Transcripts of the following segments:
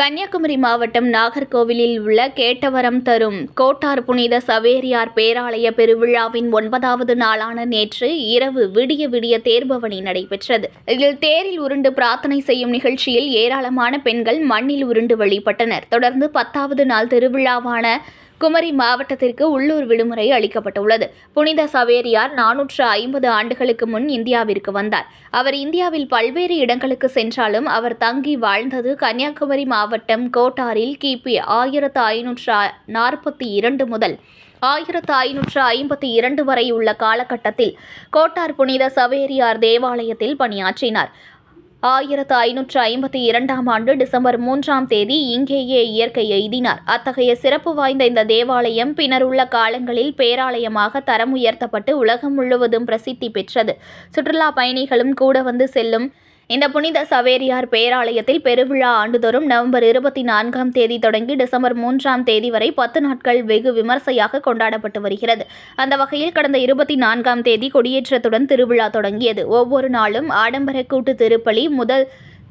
கன்னியாகுமரி மாவட்டம் நாகர்கோவிலில் உள்ள கேட்டவரம் தரும் கோட்டார் புனித சவேரியார் பேராலய பெருவிழாவின் ஒன்பதாவது நாளான நேற்று இரவு விடிய விடிய தேர்பவனி நடைபெற்றது. இதில் தேரில் உருண்டு பிரார்த்தனை செய்யும் நிகழ்ச்சியில் ஏராளமான பெண்கள் மண்ணில் உருண்டு வழிபட்டனர். தொடர்ந்து பத்தாவது நாள் திருவிழாவான குமரி மாவட்டத்திற்கு உள்ளூர் விடுமுறை அளிக்கப்பட்டுள்ளது. புனித சவேரியார் நானூற்று ஐம்பது ஆண்டுகளுக்கு முன் இந்தியாவிற்கு வந்தார். அவர் இந்தியாவில் பல்வேறு இடங்களுக்கு சென்றாலும் அவர் தங்கி வாழ்ந்தது கன்னியாகுமரி மாவட்டம் கோட்டாரில் கிபி ஆயிரத்து ஐநூற்று நாற்பத்தி இரண்டு முதல் ஆயிரத்து ஐநூற்று ஐம்பத்தி இரண்டு வரை உள்ள காலகட்டத்தில் கோட்டார் புனித சவேரியார் தேவாலயத்தில் பணியாற்றினார். ஆயிரத்து ஐநூற்று ஐம்பத்தி இரண்டாம் ஆண்டு டிசம்பர் மூன்றாம் தேதி இங்கேயே இயற்கை எய்தினார். அத்தகைய சிறப்பு வாய்ந்த இந்த தேவாலயம் பின்னர் உள்ள காலங்களில் பேராலயமாக தரம் உயர்த்தப்பட்டு உலகம் முழுவதும் பிரசித்தி பெற்றது. சுற்றுலா பயணிகளும் கூட வந்து செல்லும் இந்த புனித சவேரியார் பேராலயத்தில் பெருவிழா ஆண்டுதோறும் நவம்பர் இருபத்தி நான்காம் தேதி தொடங்கி டிசம்பர் மூன்றாம் தேதி வரை பத்து நாட்கள் வெகு விமர்சையாக கொண்டாடப்பட்டு வருகிறது. அந்த வகையில் கடந்த இருபத்தி நான்காம் தேதி கொடியேற்றத்துடன் திருவிழா தொடங்கியது. ஒவ்வொரு நாளும் ஆடம்பர கூட்டு திருப்பலி முதல்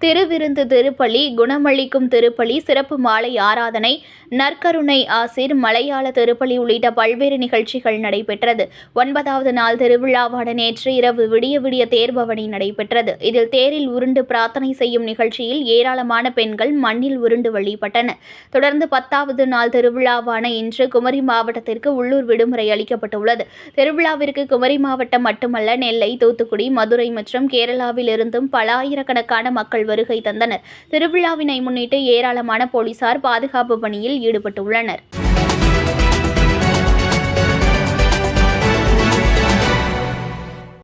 திருவிருந்து திருப்பலி குணமளிக்கும் திருப்பலி சிறப்பு மாலை ஆராதனை நற்கருணை ஆசிர் மலையாள திருப்பலி உள்ளிட்ட பல்வேறு நிகழ்ச்சிகள் நடைபெற்றது. ஒன்பதாவது நாள் திருவிழாவான நேற்று இரவு விடிய விடிய தேர்பவனி நடைபெற்றது. இதில் தேரில் உருண்டு பிரார்த்தனை செய்யும் நிகழ்ச்சியில் ஏராளமான பெண்கள் மண்ணில் உருண்டு வழிபட்டனர் தொடர்ந்து பத்தாவது நாள் திருவிழாவான இன்று குமரி மாவட்டத்திற்கு உள்ளூர் விடுமுறை அளிக்கப்பட்டுள்ளது. திருவிழாவிற்கு குமரி மாவட்டம் மட்டுமல்ல நெல்லை தூத்துக்குடி மதுரை மற்றும் கேரளாவில் இருந்தும் பல ஆயிரக்கணக்கான மக்கள் வருகை தந்தனர். திருவிழாவினை முன்னிட்டு ஏராளமான போலீசார் பாதுகாப்பு பணியில் ஈடுபட்டுள்ளனர்.